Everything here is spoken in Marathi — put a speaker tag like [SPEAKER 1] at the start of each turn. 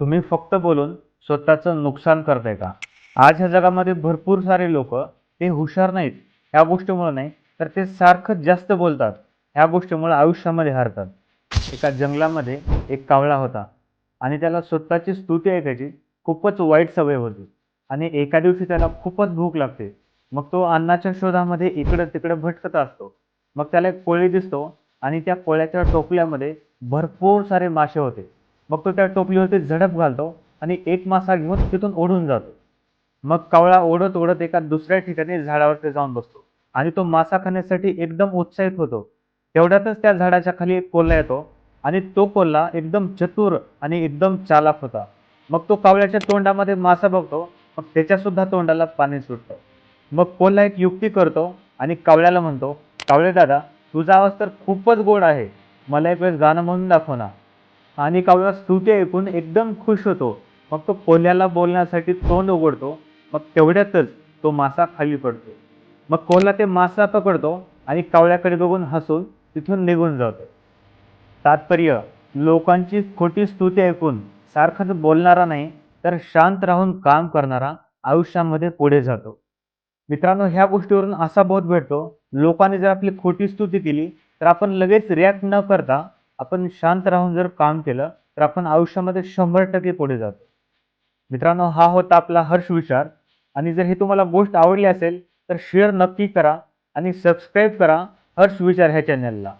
[SPEAKER 1] तुम्ही फक्त बोलून स्वतःचं नुकसान करताय का? आज ह्या जगामध्ये भरपूर सारे लोक ते हुशार नाहीत ह्या गोष्टीमुळे नाही तर ते सारखं जास्त बोलतात ह्या गोष्टीमुळे आयुष्यामध्ये हरतात. एका जंगलामध्ये एक कावळा होता आणि त्याला स्वतःची स्तुती ऐकायची खूपच वाईट सवय होती आणि एका दिवशी त्याला खूपच भूक लागते. मग तो अन्नाच्या शोधामध्ये इकडं तिकडं भटकत असतो. मग त्याला एक कोळी दिसतो आणि त्या कोळ्याच्या टोपल्यामध्ये भरपूर सारे मासे होते. मग तो त्या टोपलीवरती झडप घालतो आणि एक मासा घेऊन तिथून ओढून जातो. मग कावळा ओढत ओढत एका दुसऱ्या ठिकाणी झाडावरती जाऊन बसतो आणि तो मासा खाण्यासाठी एकदम उत्साहित होतो. तेवढ्यातच त्या झाडाच्या खाली एक कोल्हा येतो आणि तो कोल्हा एकदम चतुर आणि एकदम चालाक होता. मग तो कावळ्याच्या तोंडामध्ये मासा बघतो मग त्याच्या सुद्धा तोंडाला पाणी सुटतं. मग कोल्हा एक युक्ती करतो आणि कावळ्याला म्हणतो कावळे दादा तुझा आवाज तर खूपच गोड आहे. मला एक वेळेस गाणं म्हणून दाखव ना. आणि कावळा स्तुती ऐकून एकदम खुश होतो. मग तो कोल्ह्याला बोलण्यासाठी तोंड उघडतो. मग तेवढ्यातच तो मासा खाली पडतो. मग कोल्हा ते मासा पकडतो आणि कावळ्याकडे बघून हसून तिथून निघून जातो. तात्पर्य लोकांची खोटी स्तुती ऐकून सारखंच बोलणारा नाही तर शांत राहून काम करणारा आयुष्यामध्ये पुढे जातो. मित्रांनो ह्या गोष्टीवरून असा बोध भेटतो लोकांनी जर आपली खोटी स्तुती केली तर आपण लगेच रिॲक्ट न करता आपण शांत राहून जर काम केलं तर आपण आयुष्यामध्ये शंभर टक्के पुढे जातो. मित्रांनो हा होता आपला हर्ष विचार. आणि जर ही तुम्हाला गोष्ट आवडली असेल तर शेअर नक्की करा आणि सबस्क्राईब करा हर्ष विचार ह्या चॅनलला